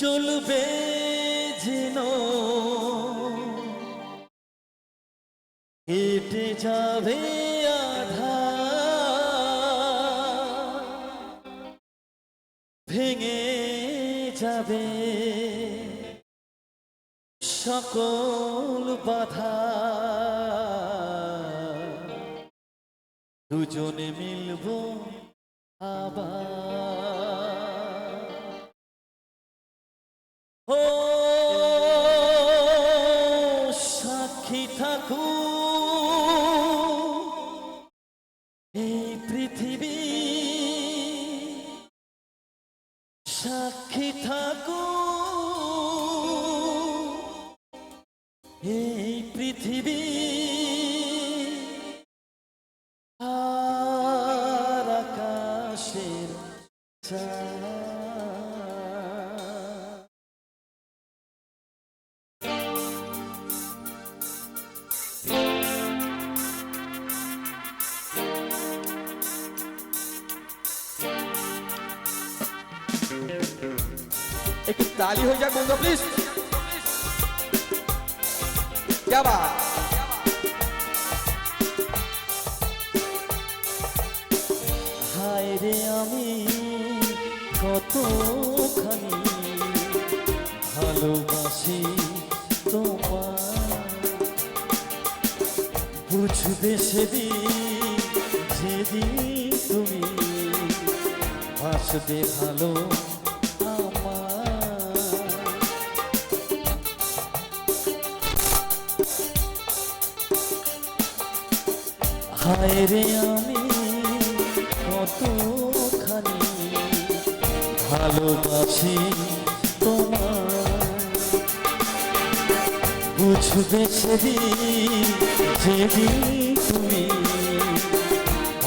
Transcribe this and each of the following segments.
চলবে যেন। কেটে যাবে আধা ভেঙে যাবে সকল বাধা। দুজনে মিলব আবার সাক্ষী থাকো এই পৃথিবী আর আকাশের চাঁদ। একটু তালি হয়ে যাক বন্ধু প্লিজ যাবা হায় রে আমি কতখানি ভালোবাসি তোমার বুঝবে সেদিন যেদিন তুমি আসবে ভালো হায় রে আমি? কতখানি ভালোবাসি তোমার বুঝবে সেদিন যেদিন তুমি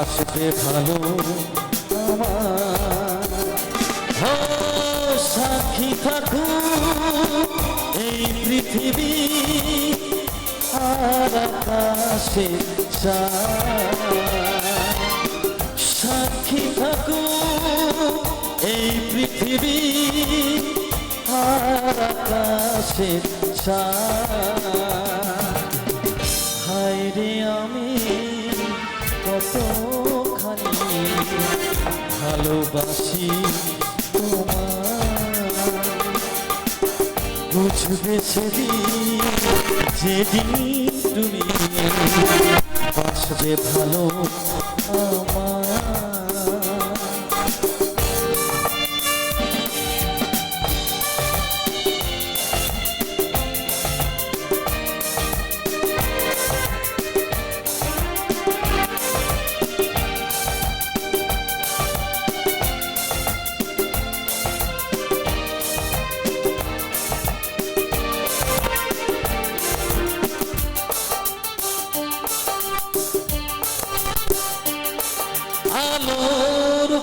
আসবে ভালো আমার। সাক্ষী থাকু এই পৃথিবী আর আকাশে চাঁদ। সাক্ষী থাকু এই পৃথিবী আর। হায় রে আমি কতখানি ভালোবাসি তোমার বুঝবে সেদিন, যেদিন তুমি বাসবে ভালো। আমার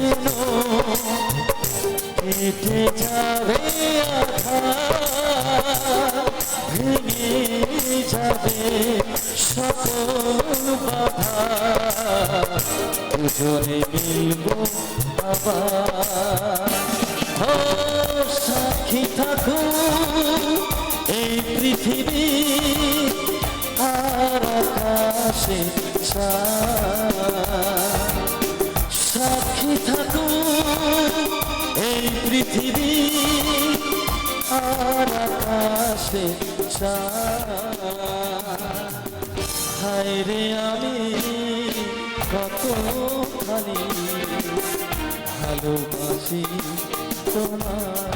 যেন কেটে যাবে ভেঙে যাবে সকল বাধা দুজনে মিলব আবার সাক্ষী থাকো এই পৃথিবী, আর আকাশে চাঁদ। চাঁদ। হায় রে আমি কত খালি ভালোবাসি তোমার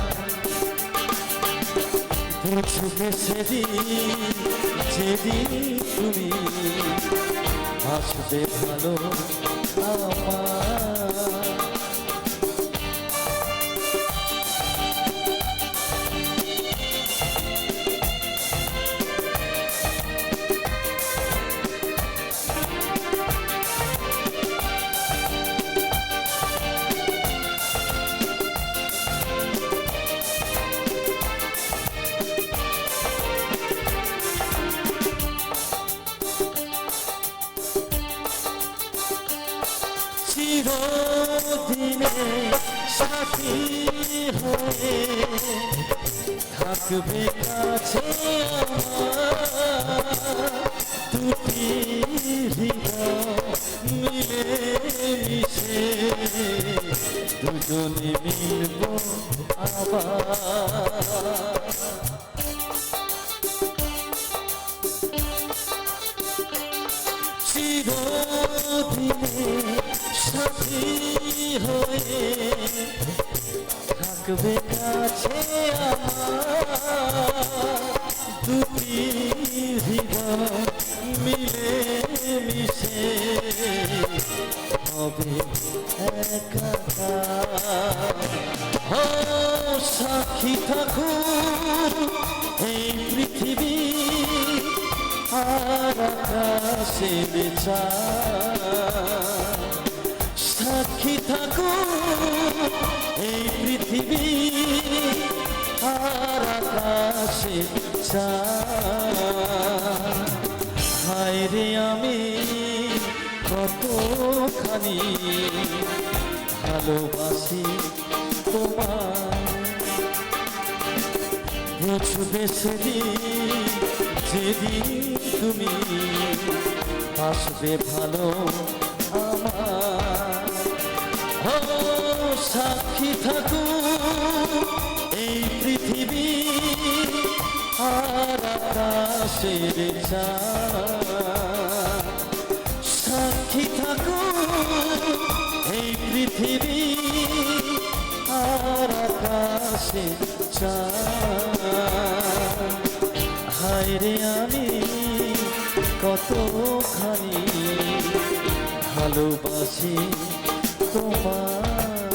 বুঝবে সেদিন, যেদিন তুমি আসবে ভালো আমার সাথী হয়ে থাকবে কাছে দুটি মিলে মিশে দুজনে মিলব আবার চিরদিনে সাথী হয়ে থাকবে কাছে দুটি হৃদয় মিলে মিশে। হবে একাকার ও সাক্ষী থাকুন এই পৃথিবী আর আকাশের চাঁদ। সাক্ষী থাকুন এই পৃথিবী আর আকাশের চাঁদ। হায় রে আমি কতখানি ভালোবাসি তোমায় বুঝবে সেদিন যেদিন তুমি আসবে ভালো ও সাক্ষী থাকু এই পৃথিবী আর আকাশের সাক্ষী থাকু এই পৃথিবী আর আকাশে। হায় রে আমি কতখানি ভালোবাসি তোমার।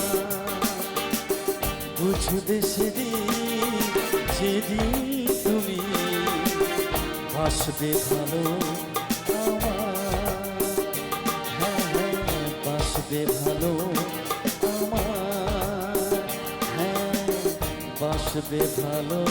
বুঝবে সেদিন যেদিন তুমি আসবে ভালো। আমার হ্যাঁ হ্যাঁ বাসবে ভালো। আমার হ্যাঁ বাসবে ভালো।